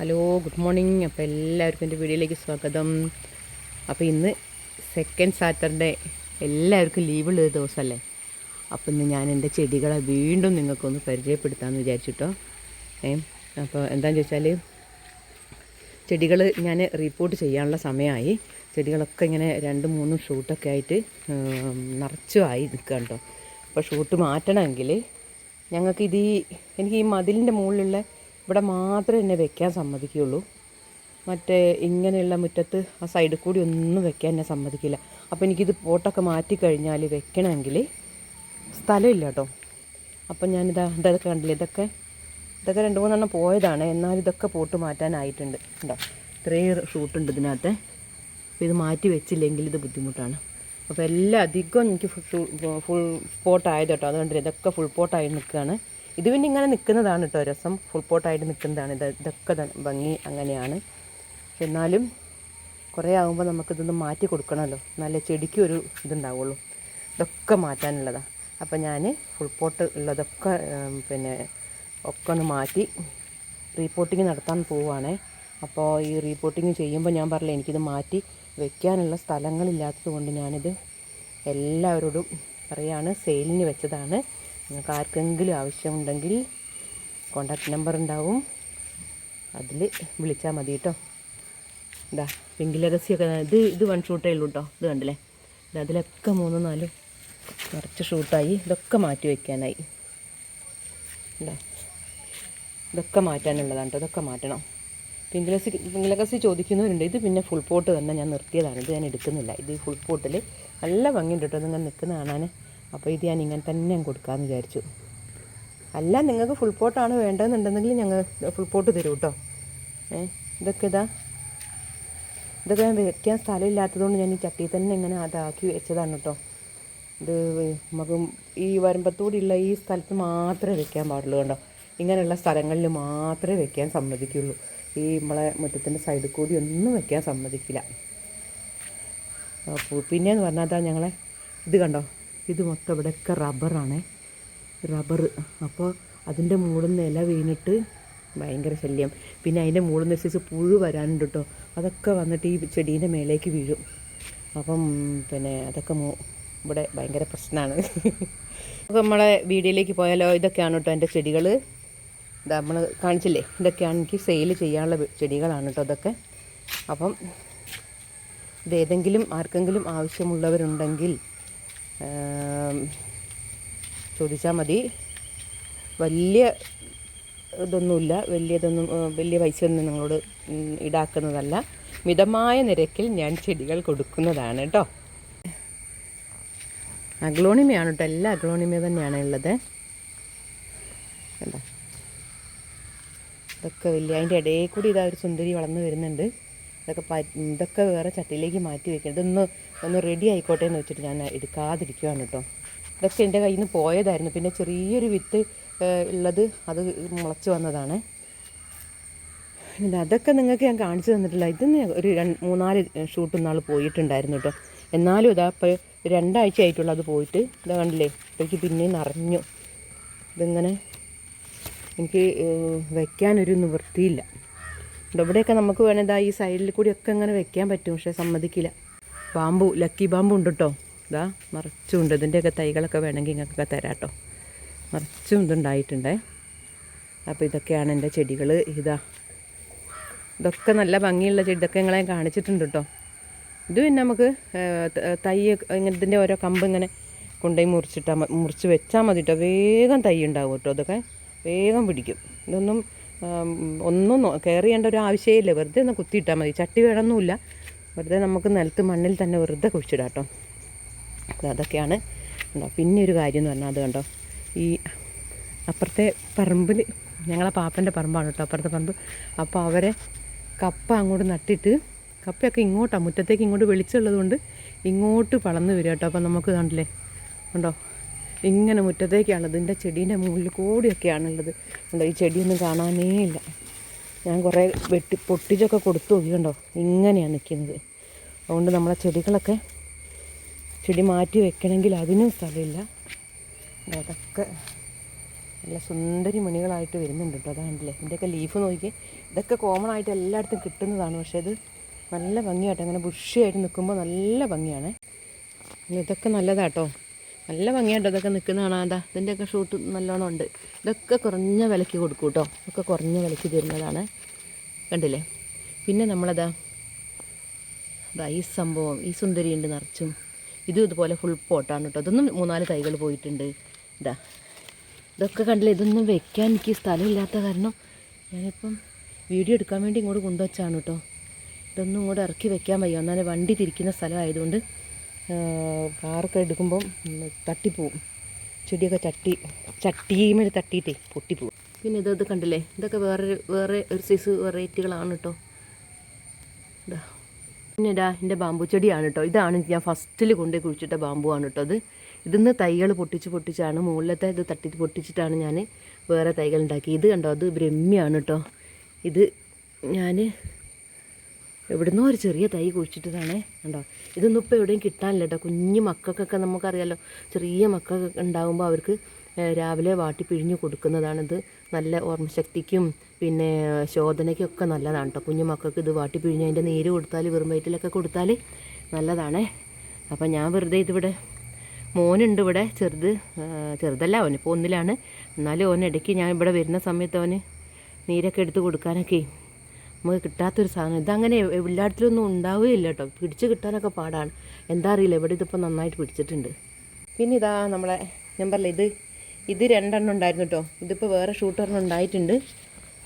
Hello good morning അപ്പോൾ എല്ലാവർക്കും എന്റെ വീഡിയോയിലേക്ക് സ്വാഗതം. അപ്പോൾ ഇന്ന് സെക്കൻഡ് സാറ്റർഡേ എല്ലാവർക്കും ലീവുള്ളൊരു ദിവസമല്ലേ അപ്പോൾ ഇന്ന് ഞാൻ എന്റെ ചെടികളെ വീണ്ടും നിങ്ങൾക്കൊന്ന് പരിചയപ്പെടുത്താമെന്ന് വിചാരിച്ചിട്ടോ. ഏ അപ്പോൾ എന്താണെന്ന് ചോദിച്ചാൽ ചെടികൾ ഞാൻ റിപ്പോർട്ട് ചെയ്യാനുള്ള സമയമായി. ചെടികളൊക്കെ ഇങ്ങനെ രണ്ടും മൂന്നും ഷൂട്ടൊക്കെ ആയിട്ട് നിറച്ചും ആയി നിൽക്കുക കേട്ടോ അപ്പോൾ ഷൂട്ട് മാറ്റണമെങ്കിൽ ഞങ്ങൾക്ക് ഇത് ഈ എനിക്ക് ഈ മതിലിന്റെ മുകളിലുള്ള ഇവിടെ മാത്രമേ എന്നെ വെക്കാൻ സമ്മതിക്കുകയുള്ളൂ. മറ്റേ ഇങ്ങനെയുള്ള മുറ്റത്ത് ആ സൈഡിൽ കൂടി ഒന്നും വെക്കാൻ എന്നെ സമ്മതിക്കില്ല. അപ്പോൾ എനിക്കിത് പോട്ടൊക്കെ മാറ്റി കഴിഞ്ഞാൽ വെക്കണമെങ്കിൽ സ്ഥലമില്ല കേട്ടോ. അപ്പം ഞാനിതാ ഇതൊക്കെ കണ്ടില്ലേ ഇതൊക്കെ ഇതൊക്കെ രണ്ട് മൂന്നെണ്ണം പോയതാണ്. എന്നാലും ഇതൊക്കെ പോട്ട് മാറ്റാനായിട്ടുണ്ട്. ഉണ്ടോ ഇത്രയും ഷൂട്ടുണ്ട് ഇതിനകത്ത്. അപ്പോൾ ഇത് മാറ്റി വെച്ചില്ലെങ്കിൽ ഇത് ബുദ്ധിമുട്ടാണ്. അപ്പോൾ എല്ലാം അധികം എനിക്ക് ഫുൾ ഫുൾ പോട്ടായത് കേട്ടോ. അതുകൊണ്ട് ഇതൊക്കെ ഫുൾ പോട്ടായി നിൽക്കുകയാണ്. ഇത് പിന്നെ ഇങ്ങനെ നിൽക്കുന്നതാണ് കേട്ടോ രസം ഫുൾ പോട്ടായിട്ട് നിൽക്കുന്നതാണ് ഇത് ഇതൊക്കെ ഭംഗി അങ്ങനെയാണ്. എന്നാലും കുറേ ആകുമ്പോൾ നമുക്കിതൊന്ന് മാറ്റി കൊടുക്കണമല്ലോ നല്ല ചെടിക്ക് ഒരു ഇതുണ്ടാവുള്ളൂ. ഇതൊക്കെ മാറ്റാനുള്ളതാണ് അപ്പോൾ ഞാൻ ഫുൾ പോട്ട് ഉള്ളതൊക്കെ പിന്നെ ഒക്കെ ഒന്ന് മാറ്റി റീപോർട്ടിങ് നടത്താൻ പോവുകയാണേ അപ്പോൾ ഈ റീപോർട്ടിങ് ചെയ്യുമ്പോൾ ഞാൻ പറഞ്ഞില്ല എനിക്കിത് മാറ്റി വെക്കാനുള്ള സ്ഥലങ്ങളില്ലാത്തത് കൊണ്ട് ഞാനിത് എല്ലാവരോടും പറയാണ് സെയിലിന് വെച്ചതാണ്. നിങ്ങൾക്ക് ആർക്കെങ്കിലും ആവശ്യമുണ്ടെങ്കിൽ കോണ്ടാക്ട് നമ്പർ ഉണ്ടാവും. അതിൽ വിളിച്ചാൽ മതി കേട്ടോ ഇതാ പിങ്ക് ലെഗസിയൊക്കെ ഇത് ഇത് വൺ ഷൂട്ടേ ഉള്ളൂ കേട്ടോ ഇത് കണ്ടില്ലേ? ഇത് അതിലൊക്കെ മൂന്നും നാലും നിറച്ച് ഷൂട്ടായി ഇതൊക്കെ മാറ്റി വയ്ക്കാനായി ഇതാ ഇതൊക്കെ മാറ്റാനുള്ളതാണ് കേട്ടോ ഇതൊക്കെ മാറ്റണം. പിങ്കിലസി പിങ്കിലകസി ചോദിക്കുന്നവരുണ്ട്. ഇത് പിന്നെ ഫുൾ പോട്ട് തന്നെ ഞാൻ നിർത്തിയതാണ്. ഇത് ഞാൻ എടുക്കുന്നില്ല. ഇത് ഫുൾ പോട്ടിൽ നല്ല ഭംഗിയുണ്ട് കേട്ടോ നിങ്ങൾ നിൽക്കുന്ന കാണാൻ അപ്പോൾ ഇത് ഞാൻ ഇങ്ങനെ തന്നെ കൊടുക്കാമെന്ന് വിചാരിച്ചു. അല്ല നിങ്ങൾക്ക് ഫുൾ പോട്ടാണ് വേണ്ടതെന്നുണ്ടെങ്കിൽ ഞങ്ങൾ ഫുൾ പോട്ട് തരും കേട്ടോ ഏ ഇതൊക്കെ ഇതാ. ഇതൊക്കെ ഞാൻ വെക്കാൻ സ്ഥലമില്ലാത്തതുകൊണ്ട് ഞാൻ ഈ ചട്ടിയിൽ തന്നെ ഇങ്ങനെ അതാക്കി വെച്ചതാണ് കേട്ടോ ഇത് നമുക്ക് ഈ വരുമ്പത്തൂടിയുള്ള ഈ സ്ഥലത്ത് മാത്രമേ വെക്കാൻ പാടുള്ളൂ കണ്ടോ? ഇങ്ങനെയുള്ള സ്ഥലങ്ങളിൽ മാത്രമേ വെക്കാൻ സമ്മതിക്കുള്ളൂ. ഈ നമ്മളെ മുറ്റത്തിന്റെ സൈഡിൽ കൂടി ഒന്നും വെക്കാൻ സമ്മതിക്കില്ല. അപ്പോൾ പിന്നെയെന്ന് പറഞ്ഞാൽ അതാ ഞങ്ങളെ ഇത് കണ്ടോ? ഇത് മൊത്തം ഇവിടെയൊക്കെ റബ്ബറാണേ. റബ്ബർ അപ്പോൾ അതിന്റെ മുകളിൽ നിന്ന് ഇല വീണിട്ട് ഭയങ്കര ശല്യം. പിന്നെ അതിന്റെ മുകളിൽ നിന്ന് സൈസ് പുഴു വരാനുണ്ട് കേട്ടോ. അതൊക്കെ വന്നിട്ട് ഈ ചെടീന്റെ മേലേക്ക് വീഴും. അപ്പം പിന്നെ അതൊക്കെ ഇവിടെ ഭയങ്കര പ്രശ്നമാണ്. അപ്പോൾ നമ്മളെ വീഡിയോയിലേക്ക് പോയാലോ? ഇതൊക്കെയാണ് കേട്ടോ എന്റെ ചെടികൾ ഇതാ നമ്മൾ കാണിച്ചില്ലേ? ഇതൊക്കെയാണ് എനിക്ക് സെയിൽ ചെയ്യാനുള്ള ചെടികളാണ് കേട്ടോ അതൊക്കെ. അപ്പം ഇതേതെങ്കിലും ആർക്കെങ്കിലും ആവശ്യമുള്ളവരുണ്ടെങ്കിൽ ചോദിച്ചാൽ മതി. വലിയ ഇതൊന്നുമില്ല. വലിയതൊന്നും വലിയ പൈസയൊന്നും നിങ്ങളോട് ഈടാക്കുന്നതല്ല. മിതമായ നിരക്കിൽ ഞാൻ ചെടികൾ കൊടുക്കുന്നതാണ് കേട്ടോ. അഗ്ലോണിമയാണ് കേട്ടോ. എല്ലാ അഗ്ലോണിമ തന്നെയാണ് ഉള്ളത്. കണ്ടോ? ഇതൊക്കെ വലിയ അതിന്റെ ഇടയിൽ കൂടി ഇതാ ഒരു സുന്ദരി വളർന്നു വരുന്നുണ്ട്. ഇതൊക്കെ ഇതൊക്കെ വേറെ ചട്ടിയിലേക്ക് മാറ്റി വെക്കണം ഇതൊന്ന് ഒന്ന് റെഡി ആയിക്കോട്ടെ എന്ന് വെച്ചിട്ട് ഞാൻ എടുക്കാതിരിക്കുകയാണ് കേട്ടോ. ഇതൊക്കെ എന്റെ കയ്യിൽ നിന്ന് പോയതായിരുന്നു. പിന്നെ ചെറിയൊരു വിത്ത് ഉള്ളത് അത് മുളച്ച് വന്നതാണ്. അതൊക്കെ നിങ്ങൾക്ക് ഞാൻ കാണിച്ചു തന്നിട്ടില്ല. ഇതിന് ഒരു രണ്ട് മൂന്നാൽ ഷൂട്ട് നാൾ പോയിട്ടുണ്ടായിരുന്നു കേട്ടോ. എന്നാലും ഇതാ ഇപ്പോൾ രണ്ടാഴ്ച ആയിട്ടുള്ള അത് പോയിട്ട്. ഇതാ കണ്ടില്ലേ? ഇപ്പോഴേക്ക് പിന്നെയും നിറഞ്ഞു. ഇതിങ്ങനെ എനിക്ക് വയ്ക്കാനൊരു നിവൃത്തിയില്ല. ഇവിടെയൊക്കെ നമുക്ക് വേണതാ ഈ സൈഡിൽ കൂടി ഒക്കെ ഇങ്ങനെ വെക്കാൻ പറ്റും പക്ഷേ സമ്മതിക്കില്ല. പാമ്പു ലക്കി ബാമ്പു ഉണ്ട് കേട്ടോ ഇതാ നിറച്ചും ഉണ്ട് ഇതിന്റെയൊക്കെ തൈകളൊക്കെ വേണമെങ്കിൽ നിങ്ങൾക്കൊക്കെ തരാം കേട്ടോ നിറച്ചും ഇതുണ്ടായിട്ടുണ്ടേ. അപ്പോൾ ഇതൊക്കെയാണ് എന്റെ ചെടികൾ ഇതാ. ഇതൊക്കെ നല്ല ഭംഗിയുള്ള ചെടി. ഇതൊക്കെ നിങ്ങളെ കാണിച്ചിട്ടുണ്ട് കേട്ടോ ഇത് പിന്നെ നമുക്ക് തൈ ഇതിന്റെ ഓരോ കമ്പ് ഇങ്ങനെ കൊണ്ടുപോയി മുറിച്ചിട്ടാൽ മുറിച്ച് വെച്ചാൽ മതി കേട്ടോ വേഗം തൈ ഉണ്ടാവും കേട്ടോ ഇതൊക്കെ വേഗം പിടിക്കും. ഇതൊന്നും ഒന്നും കയറിയേണ്ട ഒരു ആവശ്യമില്ല. വെറുതെ ഒന്ന് കുത്തിയിട്ടാൽ മതി. ചട്ടി വേണമെന്നില്ല വെറുതെ നമുക്ക് നിലത്ത് മണ്ണിൽ തന്നെ വെറുതെ കുഴിച്ചിടാം കേട്ടോ. അത് അതൊക്കെയാണ് ഉണ്ടോ പിന്നെ ഒരു കാര്യം എന്ന് പറഞ്ഞാൽ അത് കണ്ടോ. ഈ അപ്പുറത്തെ പറമ്പിൽ ഞങ്ങളെ പാപ്പന്റെ പറമ്പാണ് കേട്ടോ. അപ്പുറത്തെ പറമ്പ്. അപ്പോൾ അവരെ കപ്പ അങ്ങോട്ട് നട്ടിട്ട് കപ്പയൊക്കെ ഇങ്ങോട്ടാണ് മുറ്റത്തേക്ക് ഇങ്ങോട്ട് വെളിച്ചമുള്ളത് കൊണ്ട് ഇങ്ങോട്ട് വളർന്ന് വരിക കേട്ടോ. അപ്പോൾ നമുക്ക് കണ്ടില്ലേ? ഉണ്ടോ ഇങ്ങനെ മുറ്റത്തേക്കാണുള്ളത് ഇതിന്റെ ചെടീന്റെ മുകളിൽ കൂടിയൊക്കെയാണുള്ളത്. ഉണ്ടോ ഈ ചെടിയൊന്നും കാണാനേ ഇല്ല. ഞാൻ കുറേ വെട്ടി പൊട്ടിച്ചൊക്കെ കൊടുത്തു നോക്കിയുണ്ടോ ഇങ്ങനെയാണ് നിൽക്കുന്നത്. അതുകൊണ്ട് നമ്മളെ ചെടികളൊക്കെ ചെടി മാറ്റി വെക്കണമെങ്കിൽ അതിനും സ്ഥലമില്ല. അതൊക്കെ നല്ല സുന്ദരി മണികളായിട്ട് വരുന്നുണ്ട് കേട്ടോ അതാണല്ലേ ഇതിന്റെയൊക്കെ ലീഫ് നോക്കി. ഇതൊക്കെ കോമൺ ആയിട്ട് എല്ലായിടത്തും കിട്ടുന്നതാണ് പക്ഷേ ഇത് നല്ല ഭംഗിയായിട്ട് അങ്ങനെ ബുഷിയായിട്ട് നിൽക്കുമ്പോൾ നല്ല ഭംഗിയാണ്. ഇതൊക്കെ നല്ലതാട്ടോ. നല്ല ഭംഗിയായിട്ടോ ഇതൊക്കെ നിൽക്കുന്ന കാണാതാ ഇതിന്റെയൊക്കെ ഷൂട്ട് നല്ലോണം ഉണ്ട്. ഇതൊക്കെ കുറഞ്ഞ വിലയ്ക്ക് കൊടുക്കും കേട്ടോ ഇതൊക്കെ കുറഞ്ഞ വിലയ്ക്ക് തരുന്നതാണ്. കണ്ടില്ലേ? പിന്നെ നമ്മളതാ അതാ ഈ സംഭവം ഈ സുന്ദരി ഉണ്ട് നിറച്ചും. ഇതും ഇതുപോലെ ഫുൾ പോട്ടാണ് കേട്ടോ ഇതൊന്നും മൂന്നാൽ തൈകൾ പോയിട്ടുണ്ട്. ഇതാ ഇതൊക്കെ കണ്ടില്ല? ഇതൊന്നും വെക്കാൻ എനിക്ക് സ്ഥലമില്ലാത്ത കാരണം ഞാനിപ്പം വീഡിയോ എടുക്കാൻ വേണ്ടി ഇങ്ങോട്ട് കൊണ്ടുവച്ചാണ് കേട്ടോ ഇതൊന്നും ഇങ്ങോട്ട് ഇറക്കി വെക്കാൻ വയ്യ. ഒന്നാലും വണ്ടി തിരിക്കുന്ന സ്ഥലമായതുകൊണ്ട് കാറൊക്കെ എടുക്കുമ്പം തട്ടിപ്പോവും. ചെടിയൊക്കെ ചട്ടി ചട്ടിമേൽ തട്ടിയിട്ടേ പൊട്ടിപ്പോവും. പിന്നെ ഇത് ഇത് കണ്ടില്ലേ? ഇതൊക്കെ വേറെ വേറെ ഒരു സൈസ് വെറൈറ്റികളാണ് കേട്ടോ പിന്നെ ഇതാ എന്റെ ബാമ്പു ചെടിയാണ് കേട്ടോ ഇതാണ് ഞാൻ ഫസ്റ്റിൽ കൊണ്ടുപോയി കുഴിച്ചിട്ട ബാമ്പു ആണ് കേട്ടോ അത് ഇതിന്ന് തൈകൾ പൊട്ടിച്ച് പൊട്ടിച്ചാണ് മുകളിലത്തെ ഇത് തട്ടി പൊട്ടിച്ചിട്ടാണ് ഞാൻ വേറെ തൈകൾ ഉണ്ടാക്കി ഇത് കണ്ടോ? അത് ബ്രഹ്മിയാണ് കേട്ടോ ഇത് ഞാൻ എവിടുന്നോ ഒരു ചെറിയ തൈ കുഴിച്ചിട്ടതാണ്. കണ്ടോ? ഇതൊന്നും ഇപ്പോൾ എവിടെയും കിട്ടാനില്ല കേട്ടോ കുഞ്ഞു മക്കൾക്കൊക്കെ നമുക്കറിയാലോ ചെറിയ മക്കൾക്ക് ഉണ്ടാകുമ്പോൾ അവർക്ക് രാവിലെ വാട്ടി പിഴിഞ്ഞ് കൊടുക്കുന്നതാണിത്. നല്ല ഓർമ്മശക്തിക്കും പിന്നെ ശോധനയ്ക്കൊക്കെ നല്ലതാണ് കേട്ടോ കുഞ്ഞു മക്കൾക്ക് ഇത് വാട്ടി പിഴിഞ്ഞ് അതിന്റെ നീര് കൊടുത്താൽ വെറും വയറ്റിലൊക്കെ കൊടുത്താൽ നല്ലതാണേ. അപ്പം ഞാൻ വെറുതെ ഇതിവിടെ മോനുണ്ട് ഇവിടെ ചെറുത് ചെറുതല്ല അവൻ ഇപ്പോൾ ഒന്നിലാണ്. എന്നാലും അവൻ ഇടയ്ക്ക് ഞാൻ ഇവിടെ വരുന്ന സമയത്ത് അവന് നീരൊക്കെ എടുത്ത് കൊടുക്കാനൊക്കെ നമുക്ക് കിട്ടാത്തൊരു സാധനം. ഇതങ്ങനെ എല്ലായിടത്തിലൊന്നും ഉണ്ടാവുകയില്ല കേട്ടോ പിടിച്ച് കിട്ടാനൊക്കെ പാടാണ്. എന്താ അറിയില്ല. ഇവിടെ ഇതിപ്പോൾ നന്നായിട്ട് പിടിച്ചിട്ടുണ്ട്. പിന്നെ ഇതാ നമ്മളെ ഞാൻ പറഞ്ഞില്ല ഇത് ഇത് രണ്ടെണ്ണം ഉണ്ടായിരുന്നു കേട്ടോ ഇതിപ്പോൾ വേറെ ഷൂട്ടറിന് ഉണ്ടായിട്ടുണ്ട്.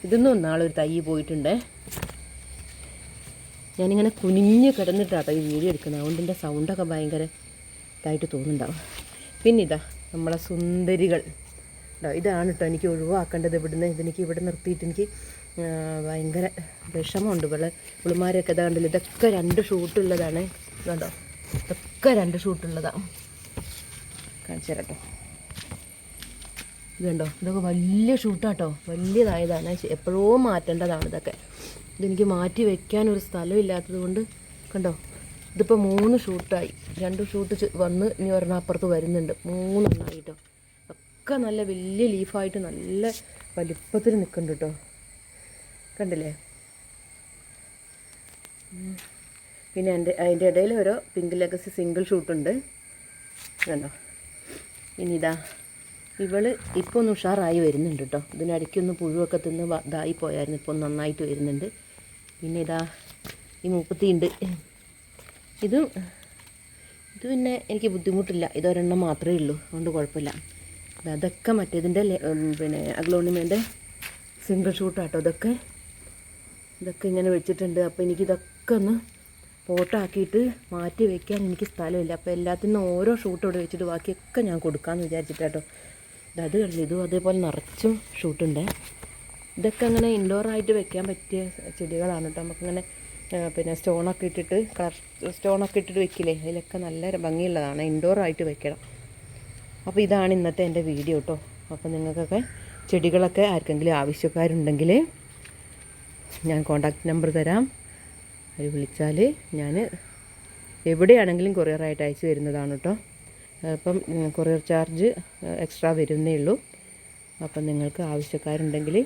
ഇതൊന്നും നാളൊരു തൈ പോയിട്ടുണ്ടേ. ഞാനിങ്ങനെ കുനിഞ്ഞ് കിടന്നിട്ടാട്ടോ ഈ വീഡിയോ എടുക്കുന്നത്. അതുകൊണ്ട് എന്റെ സൗണ്ടൊക്കെ ഭയങ്കര ഇതായിട്ട് തോന്നുന്നുണ്ടാവും. പിന്നെ ഇതാ നമ്മളെ സുന്ദരികൾ. ഇതാ ഇതാണ് കേട്ടോ എനിക്ക് ഒഴിവാക്കേണ്ടത്. ഇവിടുന്ന് ഇതെനിക്ക് ഇവിടെ നിർത്തിയിട്ട് എനിക്ക് ഭയങ്കര വിഷമമുണ്ട് ഇവൾ. ഇവളുമാരൊക്കെ ഇതാ കണ്ടില്ല? ഇതൊക്കെ രണ്ട് ഷൂട്ടുള്ളതാണ്. കണ്ടോ? ഇതൊക്കെ രണ്ട് ഷൂട്ടുള്ളതാണ് കാണിച്ചു തരട്ടെ. ഇതുണ്ടോ ഇതൊക്കെ വലിയ ഷൂട്ടാട്ടോ. വലിയതായതാണ്. എപ്പോഴോ മാറ്റേണ്ടതാണ് ഇതൊക്കെ. ഇതെനിക്ക് മാറ്റി വെക്കാൻ ഒരു സ്ഥലമില്ലാത്തത് കൊണ്ട് കണ്ടോ? ഇതിപ്പോൾ മൂന്ന് ഷൂട്ടായി. രണ്ട് ഷൂട്ട് വന്ന് ഇനി ഒരെണ്ണം അപ്പുറത്ത് വരുന്നുണ്ട്. മൂന്നെണ്ണായിട്ടോ ഒക്കെ നല്ല വലിയ ലീഫായിട്ട് നല്ല വലിപ്പത്തിൽ നിൽക്കുന്നുണ്ട് കേട്ടോ കണ്ടില്ലേ? പിന്നെ എന്റെ അതിന്റെ ഇടയിൽ ഓരോ പിങ്ക് ലെഗസി സിംഗിൾ ഷൂട്ടുണ്ട്. കണ്ടോ? ഇനി ഇതാ ഇവൾ ഇപ്പോൾ ഒന്ന് ഉഷാറായി വരുന്നുണ്ട് കേട്ടോ ഇതിനിടയ്ക്കൊന്ന് പുഴുവൊക്കെ തിന്ന് ഇതായി പോയായിരുന്നു ഇപ്പോൾ നന്നായിട്ട് വരുന്നുണ്ട്. പിന്നെ ഇതാ ഈ മൂപ്പത്തിയുണ്ട് ഇതും ഇത് പിന്നെ എനിക്ക് ബുദ്ധിമുട്ടില്ല. ഇതൊരെണ്ണം മാത്രമേ ഉള്ളൂ. അതുകൊണ്ട് കുഴപ്പമില്ല. അതൊക്കെ മറ്റേതിന്റെ പിന്നെ അഗ്ലോണിമേന്റെ സിംഗിൾ ഷൂട്ടാട്ടോ ഇതൊക്കെ. ഇതൊക്കെ ഇങ്ങനെ വെച്ചിട്ടുണ്ട്. അപ്പോൾ എനിക്കിതൊക്കെ ഒന്ന് പോട്ടാക്കിയിട്ട് മാറ്റി വെക്കാൻ എനിക്ക് സ്ഥലമില്ല. അപ്പോൾ എല്ലാത്തിനും ഓരോ ഷൂട്ട് ഇവിടെ വെച്ചിട്ട് ബാക്കിയൊക്കെ ഞാൻ കൊടുക്കാമെന്ന് വിചാരിച്ചിട്ടാട്ടോ. ഇത് അത് കണ്ടില്ല? ഇതും അതേപോലെ നിറച്ചും ഷൂട്ടുണ്ട്. ഇതൊക്കെ അങ്ങനെ ഇൻഡോറായിട്ട് വെക്കാൻ പറ്റിയ ചെടികളാണ് കേട്ടോ. നമുക്കിങ്ങനെ പിന്നെ സ്റ്റോണൊക്കെ ഇട്ടിട്ട് കളർ സ്റ്റോണൊക്കെ ഇട്ടിട്ട് വെക്കില്ലേ? അതിലൊക്കെ നല്ല ഭംഗിയുള്ളതാണ്. ഇൻഡോറായിട്ട് വെക്കണം. അപ്പോൾ ഇതാണ് ഇന്നത്തെ എന്റെ വീഡിയോ കേട്ടോ അപ്പോൾ നിങ്ങൾക്കൊക്കെ ചെടികളൊക്കെ ആർക്കെങ്കിലും ആവശ്യക്കാരുണ്ടെങ്കിൽ ഞാൻ കോണ്ടാക്ട് നമ്പർ തരാം. അത് വിളിച്ചാൽ ഞാൻ എവിടെയാണെങ്കിലും കൊറിയറായിട്ട് അയച്ചു തരുന്നതാണ് കേട്ടോ അപ്പം കൊറിയർ ചാർജ് എക്സ്ട്രാ വരുന്നേ ഉള്ളൂ. അപ്പം നിങ്ങൾക്ക് ആവശ്യക്കാരുണ്ടെങ്കിൽ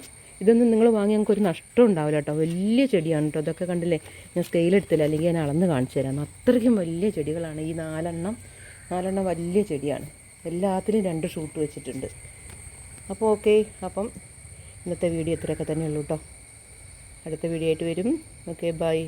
ഇതൊന്നും നിങ്ങൾ വാങ്ങി ഞങ്ങൾക്ക് ഒരു നഷ്ടം ഉണ്ടാവില്ല കേട്ടോ വലിയ ചെടിയാണ് കേട്ടോ ഇതൊക്കെ കണ്ടില്ലേ? ഞാൻ സ്കെയിലെടുത്തില്ല അല്ലെങ്കിൽ ഞാൻ അളന്ന് കാണിച്ചു തരാം. അത്രയ്ക്കും വലിയ ചെടികളാണ്. ഈ നാലെണ്ണം നാലെണ്ണം വലിയ ചെടിയാണ്. എല്ലാത്തിനും രണ്ട് ഷൂട്ട് വെച്ചിട്ടുണ്ട്. അപ്പോൾ ഓക്കെ. അപ്പം ഇന്നത്തെ വീഡിയോ ഇത്രയൊക്കെ തന്നെ ഉള്ളൂ കേട്ടോ അടുത്ത വീഡിയോ ആയിട്ട് വരും. Okay bye